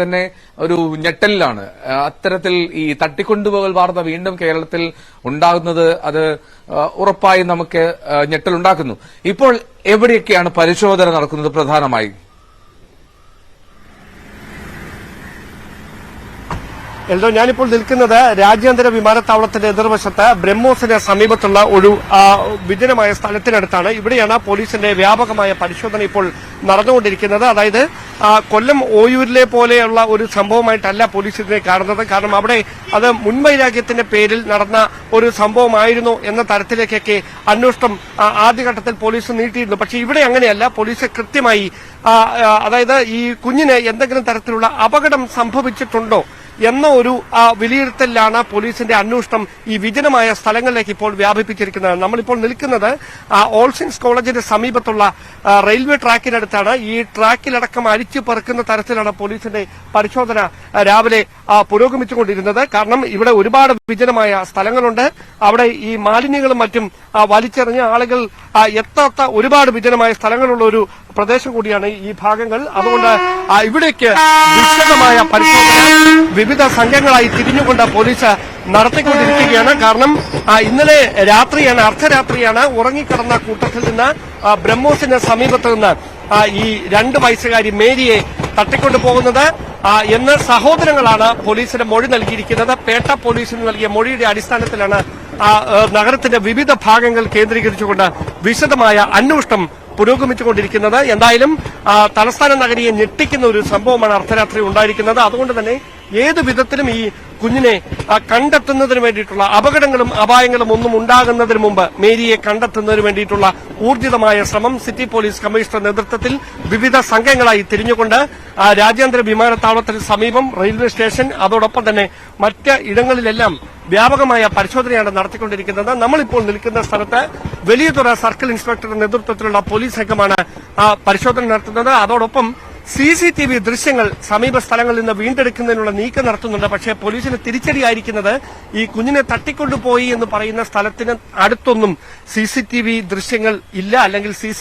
തന്നെ ഒരു ഞെട്ടലിലാണ്. അത്തരത്തിൽ ഈ തട്ടിക്കൊണ്ടുപോകൽ വാർത്ത വീണ്ടും കേരളത്തിൽ ഉണ്ടാകുന്നത് അത് ഉറപ്പായി നമുക്ക് ഞെട്ടലുണ്ടാക്കുന്നു. ഇപ്പോൾ എവിടെയൊക്കെയാണ് പരിശോധന നടക്കുന്നത് പ്രധാനമായി? എൽദോ ഞാനിപ്പോൾ നിൽക്കുന്നത് രാജ്യാന്തര വിമാനത്താവളത്തിന്റെ എതിർവശത്ത് ബ്രഹ്മോസിന് സമീപത്തുള്ള ഒരു വിജനമായ സ്ഥലത്തിനടുത്താണ്. ഇവിടെയാണ് പോലീസിന്റെ വ്യാപകമായ പരിശോധന ഇപ്പോൾ നടന്നുകൊണ്ടിരിക്കുന്നത്. അതായത് കൊല്ലം ഓയൂരിലെ പോലെയുള്ള ഒരു സംഭവമായിട്ടല്ല പോലീസ് ഇതിനെ കാണുന്നത്. കാരണം അവിടെ അത് മുൻവൈരാഗ്യത്തിന്റെ പേരിൽ നടന്ന ഒരു സംഭവമായിരുന്നു എന്ന തരത്തിലേക്കൊക്കെ അന്വേഷണം ആദ്യഘട്ടത്തിൽ പോലീസ് നീട്ടിയിരുന്നു. പക്ഷേ ഇവിടെ അങ്ങനെയല്ല. പോലീസ് കൃത്യമായി അതായത് ഈ കുഞ്ഞിന് എന്തെങ്കിലും തരത്തിലുള്ള അപകടം സംഭവിച്ചിട്ടുണ്ടോ എന്ന ഒരു വിലയിരുത്തലിലാണ് പോലീസിന്റെ അന്വേഷണം ഈ വിജനമായ സ്ഥലങ്ങളിലേക്ക് ഇപ്പോൾ വ്യാപിപ്പിച്ചിരിക്കുന്നത്. നമ്മളിപ്പോൾ നിൽക്കുന്നത് ഓൾസിൻസ് കോളേജിന്റെ സമീപത്തുള്ള റെയിൽവേ ട്രാക്കിനടുത്താണ്. ഈ ട്രാക്കിലടക്കം അരിച്ചു പെറുക്കുന്ന തരത്തിലാണ് പോലീസിന്റെ പരിശോധന രാവിലെ പുരോഗമിച്ചുകൊണ്ടിരുന്നത്. കാരണം ഇവിടെ ഒരുപാട് വിജനമായ സ്ഥലങ്ങളുണ്ട്. അവിടെ ഈ മാലിന്യങ്ങളും മറ്റും വലിച്ചെറിഞ്ഞ് ആളുകൾ എത്താത്ത ഒരുപാട് വിജനമായ സ്ഥലങ്ങളുള്ള ഒരു പ്രദേശം കൂടിയാണ് ഈ ഭാഗങ്ങൾ. അതുകൊണ്ട് ഇവിടേക്ക് വിശദമായ പരിശോധന വിവിധ സംഘങ്ങളായി തിരിഞ്ഞുകൊണ്ട് പോലീസ് നടത്തിക്കൊണ്ടിരിക്കുകയാണ്. കാരണം ഇന്നലെ രാത്രിയാണ് അർദ്ധരാത്രിയാണ് ഉറങ്ങിക്കിടന്ന കൂട്ടത്തിൽ നിന്ന് ബ്രഹ്മോസിന് സമീപത്ത് നിന്ന് ഈ രണ്ട് വയസ്സുകാരി മേരിയെ തട്ടിക്കൊണ്ടു പോകുന്നത്. എന്ന് സഹോദരങ്ങളാണ് പോലീസിന് മൊഴി നൽകിയിരിക്കുന്നത്. പേട്ട പോലീസിന് നൽകിയ മൊഴിയുടെ അടിസ്ഥാനത്തിലാണ് നഗരത്തിന്റെ വിവിധ ഭാഗങ്ങൾ കേന്ദ്രീകരിച്ചുകൊണ്ട് വിശദമായ അന്വേഷണം പുരോഗമിച്ചുകൊണ്ടിരിക്കുന്നത്. എന്തായാലും തലസ്ഥാന നഗരിയെ ഞെട്ടിക്കുന്ന ഒരു സംഭവമാണ് അർദ്ധരാത്രി ഉണ്ടായിരിക്കുന്നത്. അതുകൊണ്ട് തന്നെ ഏത് വിധത്തിലും ഈ കുഞ്ഞിനെ കണ്ടെത്തുന്നതിന് വേണ്ടിയിട്ടുള്ള അപകടങ്ങളും അപായങ്ങളും ഒന്നും ഉണ്ടാകുന്നതിന് മുമ്പ് മേരിയെ കണ്ടെത്തുന്നതിന് വേണ്ടിയിട്ടുള്ള ഊർജിതമായ ശ്രമം സിറ്റി പോലീസ് കമ്മീഷണർ നേതൃത്വത്തിൽ വിവിധ സംഘങ്ങളായി തിരിഞ്ഞുകൊണ്ട് രാജ്യാന്തര വിമാനത്താവളത്തിന് സമീപം റെയിൽവേ സ്റ്റേഷൻ അതോടൊപ്പം തന്നെ മറ്റ് ഇടങ്ങളിലെല്ലാം വ്യാപകമായ പരിശോധനയാണ് നടത്തിക്കൊണ്ടിരിക്കുന്നത്. നമ്മളിപ്പോൾ നിൽക്കുന്ന സ്ഥലത്ത് വലിയതുറ സർക്കിൾ ഇൻസ്പെക്ടറുടെ നേതൃത്വത്തിലുള്ള പോലീസ് സംഘമാണ് പരിശോധന നടത്തുന്നത്. അതോടൊപ്പം സി സി ടി വി ദൃശ്യങ്ങൾ സമീപ സ്ഥലങ്ങളിൽ നിന്ന് വീണ്ടെടുക്കുന്നതിനുള്ള നീക്കം നടത്തുന്നുണ്ട്. പക്ഷേ പോലീസിന് തിരിച്ചടിയായിരിക്കുന്നത് ഈ കുഞ്ഞിനെ തട്ടിക്കൊണ്ടുപോയി എന്ന് പറയുന്ന സ്ഥലത്തിന് അടുത്തൊന്നും സി ദൃശ്യങ്ങൾ ഇല്ല. അല്ലെങ്കിൽ സി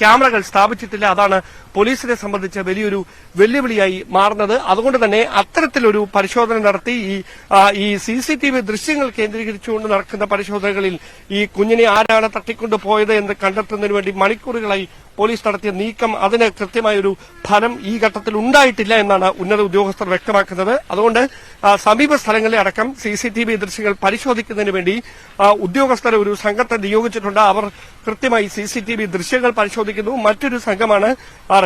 ക്യാമറകൾ സ്ഥാപിച്ചിട്ടില്ല. അതാണ് പോലീസിനെ സംബന്ധിച്ച് വലിയൊരു വെല്ലുവിളിയായി മാറുന്നത്. അതുകൊണ്ട് തന്നെ അത്തരത്തിലൊരു പരിശോധന നടത്തി ഈ ഈ സി സി ടി വി ദൃശ്യങ്ങൾ കേന്ദ്രീകരിച്ചുകൊണ്ട് നടക്കുന്ന പരിശോധനകളിൽ ഈ കുഞ്ഞിനെ ആരാണ് തട്ടിക്കൊണ്ടുപോയത് എന്ന് കണ്ടെത്തുന്നതിന് വേണ്ടി മണിക്കൂറുകളായി പോലീസ് നടത്തിയ നീക്കം അതിന് കൃത്യമായൊരു ഫലം ഈ ഘട്ടത്തിൽ ഉണ്ടായിട്ടില്ല എന്നാണ് ഉന്നത ഉദ്യോഗസ്ഥർ വ്യക്തമാക്കുന്നത്. അതുകൊണ്ട് സമീപ സ്ഥലങ്ങളിലെ അടക്കം സി സി ടി വി ദൃശ്യങ്ങൾ പരിശോധിക്കുന്നതിന് വേണ്ടി ഉദ്യോഗസ്ഥരെ ഒരു സംഘത്തെ നിയോഗിച്ചിട്ടുണ്ട്. അവർ കൃത്യമായി സി സി ടി വി ദൃശ്യങ്ങൾ പരിശോധിക്കുന്നു. മറ്റൊരു സംഘമാണ്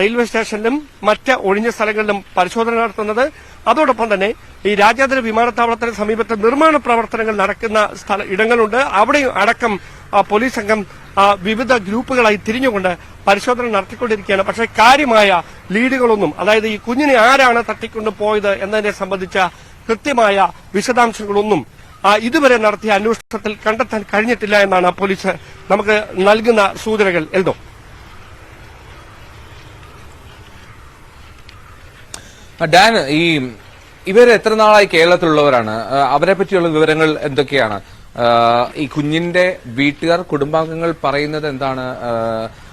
റെയിൽവേ സ്റ്റേഷനിലും മറ്റ് ഒഴിഞ്ഞ സ്ഥലങ്ങളിലും പരിശോധന നടത്തുന്നത്. അതോടൊപ്പം തന്നെ ഈ രാജ്യാന്തര വിമാനത്താവളത്തിന് സമീപത്തെ നിർമ്മാണ പ്രവർത്തനങ്ങൾ നടക്കുന്ന സ്ഥല ഇടങ്ങളുണ്ട്. അവിടെയും അടക്കം പോലീസ് സംഘം വിവിധ ഗ്രൂപ്പുകളായി തിരിഞ്ഞുകൊണ്ട് പരിശോധന നടത്തിക്കൊണ്ടിരിക്കുകയാണ്. പക്ഷെ കാര്യമായ ലീഡുകളൊന്നും അതായത് ഈ കുഞ്ഞിനെ ആരാണ് തട്ടിക്കൊണ്ട് പോയത് എന്നതിനെ സംബന്ധിച്ച കൃത്യമായ വിശദാംശങ്ങളൊന്നും ഇതുവരെ നടത്തിയ അന്വേഷണത്തിൽ കണ്ടെത്താൻ കഴിഞ്ഞിട്ടില്ല എന്നാണ് പോലീസ് നമുക്ക് നൽകുന്ന സൂചനകൾ. എൽദോ. ഡാൻ ഈ ഇവർ എത്ര നാളായി കേരളത്തിലുള്ളവരാണ്? അവരെ പറ്റിയുള്ള വിവരങ്ങൾ എന്തൊക്കെയാണ്? ഈ കുഞ്ഞിന്റെ വീട്ടുകാർ കുടുംബാംഗങ്ങൾ പറയുന്നത് എന്താണ്?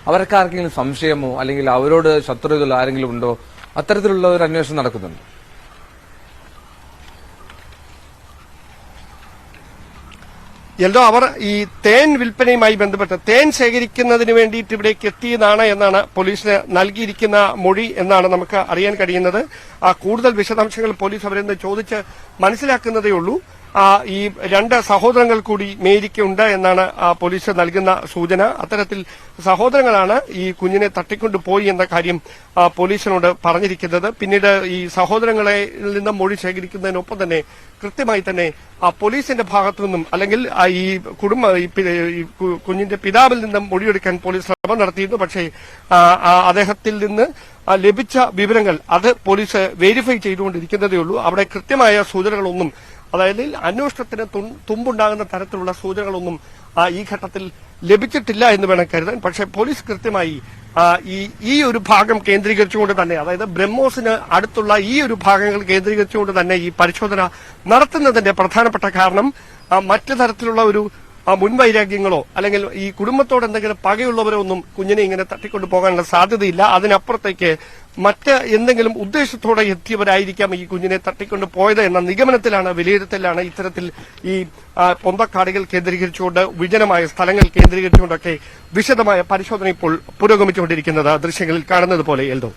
അവരൊക്കെ ആർക്കെങ്കിലും സംശയമോ അല്ലെങ്കിൽ അവരോട് ശത്രുതകൾ ആരെങ്കിലും ഉണ്ടോ? അത്തരത്തിലുള്ള ഒരു അന്വേഷണം നടക്കുന്നുണ്ട്. എന്തോ അവർ ഈ തേൻ വിൽപ്പനയുമായി ബന്ധപ്പെട്ട് തേൻ ശേഖരിക്കുന്നതിന് വേണ്ടിയിട്ട് ഇവിടേക്ക് എത്തിയതാണ് എന്നാണ് പോലീസിന് നൽകിയിരിക്കുന്ന മൊഴി എന്നാണ് നമുക്ക് അറിയാൻ കഴിയുന്നത്. ആ കൂടുതൽ വിശദാംശങ്ങൾ പോലീസ് അവരെന്ന് ചോദിച്ച് മനസ്സിലാക്കുന്നതേ ഉള്ളൂ. ഈ രണ്ട് സഹോദരങ്ങൾ കൂടി മേരിക്ക് ഉണ്ട് എന്നാണ് പോലീസ് നൽകുന്ന സൂചന. അത്തരത്തിൽ സഹോദരങ്ങളാണ് ഈ കുഞ്ഞിനെ തട്ടിക്കൊണ്ടു പോയി എന്ന കാര്യം പോലീസിനോട് പറഞ്ഞിരിക്കുന്നത്. പിന്നീട് ഈ സഹോദരങ്ങളെ നിന്ന് മൊഴി ശേഖരിക്കുന്നതിനൊപ്പം തന്നെ കൃത്യമായി തന്നെ ആ പോലീസിന്റെ ഭാഗത്തു നിന്നും അല്ലെങ്കിൽ ഈ കുടുംബ കുഞ്ഞിന്റെ പിതാവിൽ നിന്നും മൊഴിയെടുക്കാൻ പോലീസ് ശ്രമം നടത്തിയിരുന്നു. പക്ഷേ അദ്ദേഹത്തിൽ നിന്ന് ലഭിച്ച വിവരങ്ങൾ അത് പോലീസ് വെരിഫൈ ചെയ്തുകൊണ്ടിരിക്കുന്നതേ ഉള്ളൂ അവിടെ കൃത്യമായ സൂചനകളൊന്നും അതായത് അന്വേഷണത്തിന് തുമ്പുണ്ടാകുന്ന തരത്തിലുള്ള സൂചനകളൊന്നും ഈ ഘട്ടത്തിൽ ലഭിച്ചിട്ടില്ല എന്ന് വേണം കരുതാൻ. പക്ഷേ പോലീസ് കൃത്യമായി ഈ ഈ ഒരു ഭാഗം കേന്ദ്രീകരിച്ചുകൊണ്ട് തന്നെ അതായത് ബ്രഹ്മോസിന് അടുത്തുള്ള ഈ ഒരു ഭാഗങ്ങൾ കേന്ദ്രീകരിച്ചുകൊണ്ട് തന്നെ ഈ പരിശോധന നടത്തുന്നതിന്റെ പ്രധാനപ്പെട്ട കാരണം മറ്റു തരത്തിലുള്ള ഒരു ആ, മുൻവൈരാഗ്യങ്ങളോ അല്ലെങ്കിൽ ഈ കുടുംബത്തോട് എന്തെങ്കിലും പകയുള്ളവരോ ഒന്നും കുഞ്ഞിനെ ഇങ്ങനെ തട്ടിക്കൊണ്ടു പോകാനുള്ള സാധ്യതയില്ല. അതിനപ്പുറത്തേക്ക് മറ്റ് എന്തെങ്കിലും ഉദ്ദേശത്തോടെ എത്തിയവരായിരിക്കാം ഈ കുഞ്ഞിനെ തട്ടിക്കൊണ്ട് പോയത് എന്ന നിഗമനത്തിലാണ് വിലയിരുത്തലാണ് ഇത്തരത്തിൽ ഈ പൊന്തക്കാടികൾ കേന്ദ്രീകരിച്ചുകൊണ്ട് വിജനമായ സ്ഥലങ്ങൾ കേന്ദ്രീകരിച്ചുകൊണ്ടൊക്കെ വിശദമായ പരിശോധന ഇപ്പോൾ പുരോഗമിച്ചുകൊണ്ടിരിക്കുന്നത് ദൃശ്യങ്ങളിൽ കാണുന്നത് പോലെ എൽദോ.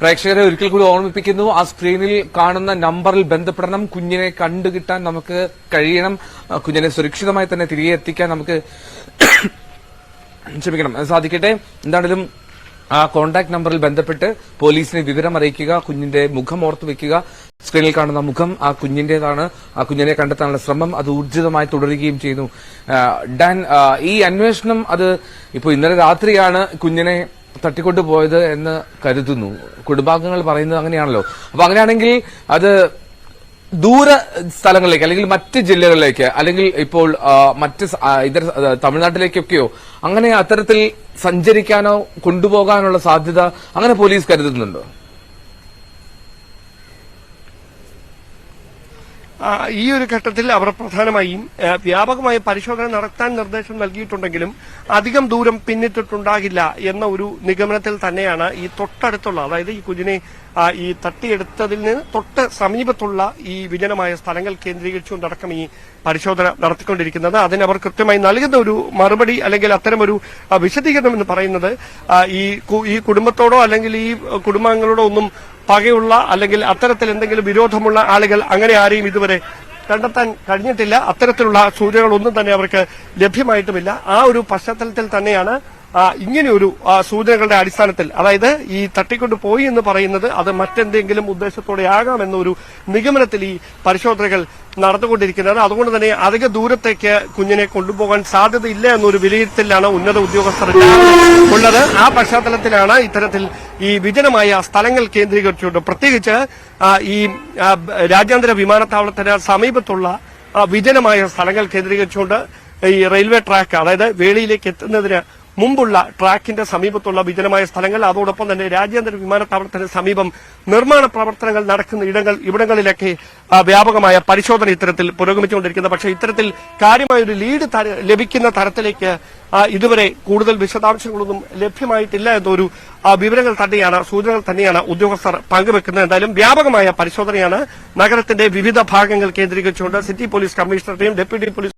പ്രേക്ഷകരെ ഒരിക്കൽ കൂടി ഓർമ്മിപ്പിക്കുന്നു ആ സ്ക്രീനിൽ കാണുന്ന നമ്പറിൽ ബന്ധപ്പെടണം കുഞ്ഞിനെ കണ്ടുകിട്ടാൻ നമുക്ക് കഴിയണം കുഞ്ഞിനെ സുരക്ഷിതമായി തന്നെ തിരികെ എത്തിക്കാൻ നമുക്ക് ക്ഷമിക്കണം അത് സാധിക്കട്ടെ? എന്താണെങ്കിലും ആ കോൺടാക്ട് നമ്പറിൽ ബന്ധപ്പെട്ട് പോലീസിനെ വിവരം അറിയിക്കുക കുഞ്ഞിന്റെ മുഖം ഓർത്തു വെക്കുക. സ്ക്രീനിൽ കാണുന്ന മുഖം ആ കുഞ്ഞിന്റേതാണ്. ആ കുഞ്ഞിനെ കണ്ടെത്താനുള്ള ശ്രമം അത് ഊർജിതമായി തുടരുകയും ചെയ്യുന്നു. ഡാൻ ഈ അന്വേഷണം അത് ഇപ്പോൾ ഇന്നലെ രാത്രിയാണ് കുഞ്ഞിനെ തട്ടിക്കൊണ്ടുപോയത് എന്ന് കരുതുന്നു. കുടുംബാംഗങ്ങൾ പറയുന്നത് അങ്ങനെയാണല്ലോ. അപ്പൊ അങ്ങനെയാണെങ്കിൽ അത് ദൂര സ്ഥലങ്ങളിലേക്ക് അല്ലെങ്കിൽ മറ്റ് ജില്ലകളിലേക്ക് അല്ലെങ്കിൽ ഇപ്പോൾ മറ്റ് ഇതര തമിഴ്നാട്ടിലേക്കൊക്കെയോ അങ്ങനെ അത്തരത്തിൽ സഞ്ചരിക്കാനോ കൊണ്ടുപോകാനുള്ള സാധ്യത അങ്ങനെ പോലീസ് കരുതുന്നുണ്ടോ? ഈ ഒരു ഘട്ടത്തിൽ അവർ പ്രധാനമായും വ്യാപകമായ പരിശോധന നടത്താൻ നിർദ്ദേശം നൽകിയിട്ടുണ്ടെങ്കിലും അധികം ദൂരം പിന്നിട്ടിട്ടുണ്ടാകില്ല എന്ന ഒരു നിഗമനത്തിൽ തന്നെയാണ് ഈ തൊട്ടടുത്തുള്ള അതായത് ഈ കുഞ്ഞിനെ ഈ തട്ടിയെടുത്തതിൽ നിന്ന് തൊട്ട് സമീപത്തുള്ള ഈ വിജനമായ സ്ഥലങ്ങൾ കേന്ദ്രീകരിച്ചുകൊണ്ടടക്കം ഈ പരിശോധന നടത്തിക്കൊണ്ടിരിക്കുന്നത്. അതിനവർ കൃത്യമായി നൽകുന്ന ഒരു മറുപടി അല്ലെങ്കിൽ അത്തരമൊരു വിശദീകരണം എന്ന് പറയുന്നത് ഈ ഈ കുടുംബത്തോടോ അല്ലെങ്കിൽ ഈ കുടുംബാംഗങ്ങളോടോ ഒന്നും പകയുള്ള അല്ലെങ്കിൽ അത്തരത്തിൽ എന്തെങ്കിലും വിരോധമുള്ള ആളുകൾ അങ്ങനെ ആരെയും ഇതുവരെ കണ്ടെത്താൻ കഴിഞ്ഞിട്ടില്ല. അത്തരത്തിലുള്ള സൂചനകളൊന്നും തന്നെ അവർക്ക് ലഭ്യമായിട്ടുമില്ല. ആ ഒരു പശ്ചാത്തലത്തിൽ തന്നെയാണ് ഇങ്ങനെയൊരു സൂചനകളുടെ അടിസ്ഥാനത്തിൽ അതായത് ഈ തട്ടിക്കൊണ്ട് പോയി എന്ന് പറയുന്നത് അത് മറ്റെന്തെങ്കിലും ഉദ്ദേശത്തോടെ ആകാമെന്നൊരു നിഗമനത്തിൽ ഈ പരിശോധനകൾ നടന്നുകൊണ്ടിരിക്കുന്നത്. അതുകൊണ്ട് തന്നെ അധിക ദൂരത്തേക്ക് കുഞ്ഞിനെ കൊണ്ടുപോകാൻ സാധ്യതയില്ല എന്നൊരു വിലയിരുത്തലാണ് ഉന്നത ഉദ്യോഗസ്ഥർ ഉള്ളത്. ആ പശ്ചാത്തലത്തിലാണ് ഇത്തരത്തിൽ ഈ വിജനമായ സ്ഥലങ്ങൾ കേന്ദ്രീകരിച്ചുകൊണ്ട് പ്രത്യേകിച്ച് ഈ രാജ്യാന്തര വിമാനത്താവളത്തിന് സമീപത്തുള്ള വിജനമായ സ്ഥലങ്ങൾ കേന്ദ്രീകരിച്ചുകൊണ്ട് ഈ റെയിൽവേ ട്രാക്ക് അതായത് വേളിയിലേക്ക് എത്തുന്നതിന് മുമ്പുള്ള ട്രാക്കിന്റെ സമീപത്തുള്ള വിജനമായ സ്ഥലങ്ങൾ അതോടൊപ്പം തന്നെ രാജ്യാന്തര വിമാനത്താവളത്തിന് സമീപം നിർമ്മാണ പ്രവർത്തനങ്ങൾ നടക്കുന്ന ഇടങ്ങൾ ഇവിടങ്ങളിലൊക്കെ വ്യാപകമായ പരിശോധന ഇത്തരത്തിൽ പുരോഗമിച്ചുകൊണ്ടിരിക്കുന്നത് പക്ഷേ ഇത്തരത്തിൽ കാര്യമായൊരു ലീഡ് ലഭിക്കുന്ന തരത്തിലേക്ക് ഇതുവരെ കൂടുതൽ വിശദാംശങ്ങളൊന്നും ലഭ്യമായിട്ടില്ല എന്നൊരു വിവരങ്ങൾ തന്നെയാണ് സൂചനകൾ തന്നെയാണ് ഉദ്യോഗസ്ഥർ പങ്കുവെക്കുന്നത്. എന്തായാലും വ്യാപകമായ പരിശോധനയാണ് നഗരത്തിന്റെ വിവിധ ഭാഗങ്ങൾ കേന്ദ്രീകരിച്ചുകൊണ്ട് സിറ്റി പോലീസ് കമ്മീഷണറുടെയും ഡെപ്യൂട്ടി പോലീസ്